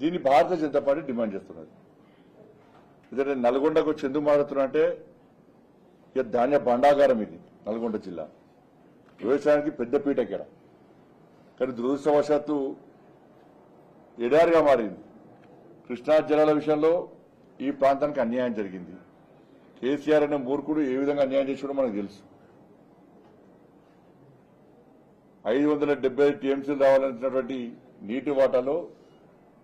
దీన్ని Bharatiya Janata party demand చేస్తున్నది. ఎందుకంటే నల్గొండకు చెందు ఎందుకు మారుతున్నా అంటే ఇక ధాన్య భండాగారం ఇది నల్గొండ జిల్లా. వ్యవసాయానికి పెద్దపీట ఇక్కడ కానీ దురదృష్టవశాత్తు ఎడారిగా మారింది. కృష్ణా జలాల విషయంలో ఈ ప్రాంతానికి అన్యాయం జరిగింది. కేసీఆర్ అనే మూర్ఖుడు ఏ విధంగా అన్యాయం చేసాడో మనకు తెలుసు. ఐదు వందల డెబ్బై టీఎంసీలు రావాలనుకున్నటువంటి నీటి వాటాలో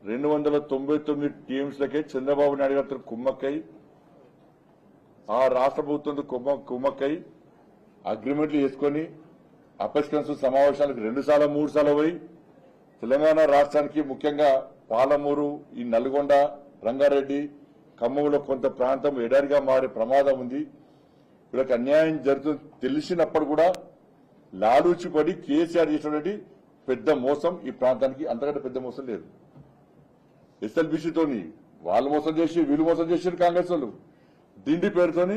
రెండు వందల తొంభై తొమ్మిది టీఎంసీలకే చంద్రబాబు నాయుడు గారితో కుమ్మక్కై ఆ రాష్ట్ర ప్రభుత్వంతో కుమ్మ కుమ్మక్కై అగ్రిమెంట్లు చేసుకొని కౌన్సిల్ సమావేశాలకు రెండు సార్లు మూడు సార్లు పోయి తెలంగాణ రాష్ట్రానికి ముఖ్యంగా పాలమూరు ఈ నల్గొండ రంగారెడ్డి ఖమ్మంలో కొంత ప్రాంతం ఎడారిగా మారే ప్రమాదం ఉంది. వీళ్ళకి అన్యాయం జరుగుతుంది తెలిసినప్పుడు కూడా లాలూచిపడి కేసీఆర్ చేసినటువంటి పెద్ద మోసం ఈ ప్రాంతానికి అంతకంటే పెద్ద మోసం లేదు. ఎస్ఎల్బిసితోని వాళ్ళు మోసం చేసి వీళ్ళు మోసం చేసారు కాంగ్రెస్ వాళ్ళు దిండి పేరుతోని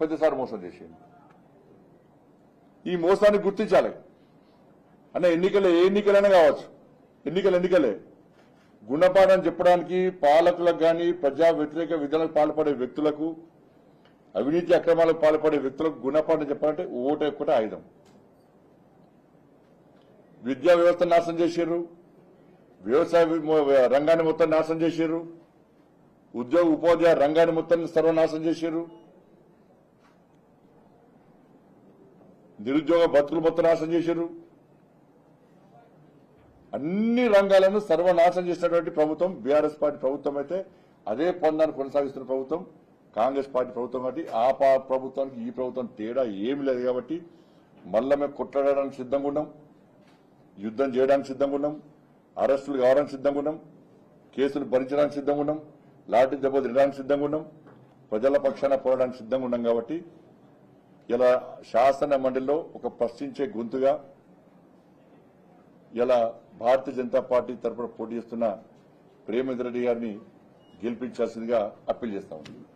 పెద్దసారి మోసం చేసింది ఈ మోసాన్ని గుర్తించాలి. అన్న ఎన్నికలు ఏ ఎన్నికలైనా కావచ్చు. ఎన్నికలు ఎన్నికలే. గుణపాఠం చెప్పడానికి పాలకులకు కానీ ప్రజా వ్యతిరేక విధాలకు పాల్పడే వ్యక్తులకు అవినీతి అక్రమాలకు పాల్పడే వ్యక్తులకు గుణపాఠం చెప్పాలంటే ఓటు ఒక్కటే ఆయుధం. విద్యా వ్యవస్థ నాశనం చేశారు వ్యవసాయ రంగాన్ని మొత్తం నాశనం చేశారు ఉద్యోగ ఉపాధ్యాయ రంగాన్ని మొత్తం సర్వనాశనం చేశారు నిరుద్యోగ బతుకులు మొత్తం నాశనం చేశారు అన్ని రంగాలను సర్వనాశనం చేసినటువంటి ప్రభుత్వం బీఆర్ఎస్ పార్టీ ప్రభుత్వం అయితే అదే పొందాన్ని కొనసాగిస్తున్న ప్రభుత్వం కాంగ్రెస్ పార్టీ ప్రభుత్వం కాబట్టి ఆ ప్రభుత్వానికి ఈ ప్రభుత్వం తేడా ఏమి లేదు కాబట్టి మళ్ళా మేము కొట్లాడడానికి సిద్ధంగా ఉన్నాం. యుద్ధం చేయడానికి సిద్ధంగా ఉన్నాం. అరెస్టులు కావడానికి సిద్ధంగా ఉన్నాం కేసులు భరించడానికి సిద్ధంగా ఉన్నాం లాఠీ దెబ్బ తినడానికి సిద్ధంగా ఉన్నాం ప్రజల పక్షాన పోరాడానికి సిద్ధంగా ఉన్నాం కాబట్టి ఇలా శాసన మండలిలో ఒక ప్రశ్నించే గొంతుగా ఇలా భారతీయ జనతా పార్టీ తరఫున పోటీ చేస్తున్న ప్రేమేంద్ర రెడ్డి గారిని గెలిపించాల్సిందిగా అప్పీల్ చేస్తా